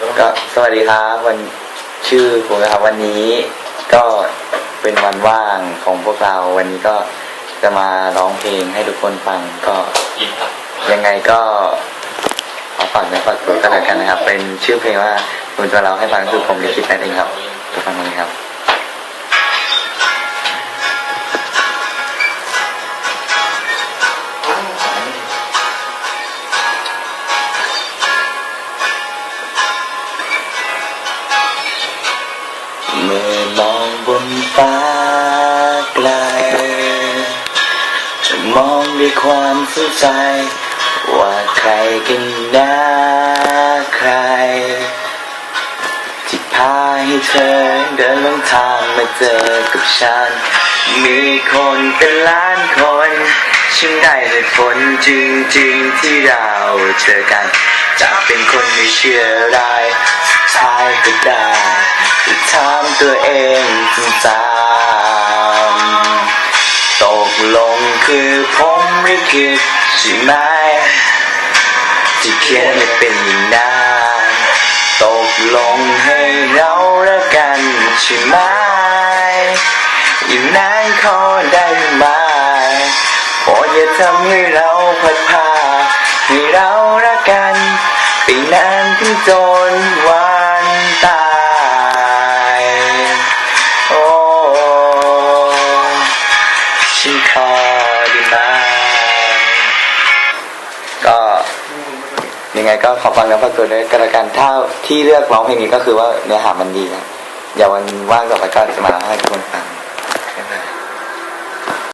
ก็สวัสดีครับวันชื่อผมนะครับวันนี้ก็เป็นวันว่างของพวกเราวันนี้ก็จะมาร้องเพลงให้ทุกคนฟังก็ยังไงก็ขอฝากนะฝากตัวกันแล้วกันนะครับ เป็นชื่อเพลงว่าคุณจะเราให้ฟังคือผมลิขิตนั่นเองครับทุกฟังกันเลยครับ เมื่อมองบนฟ้าไกล จะมองด้วยความสนใจ ว่าใครกันนะใคร ที่พาให้เธอเดินลงทางมาเจอกับฉัน มีคนเป็นล้านคนฉันได้เหตุผลจริงๆที่เราเจอกัน จะเป็นคนไม่เชื่ออะไรสุ ตัวเองจำตกลงคือผมลิขิตใช่ไหมที่เขียนไม่เป็นอย่างนั้นตกลงให้เราละกันใช่ไหมอย่นั้นขอได้ไหมโปรดอย่าทำให้เราพัดพาให้เราละกันไปนานถึงจนวัน ยังไงก็ขอฟังแล้วก็เกิดด้วยกันละกันถ้าที่เลือกร้องเพลงนี้ก็คือว่าเนื้อหามันดีนะอย่าวันว่างต่อไปก็จะมาให้ทุกคนฟัง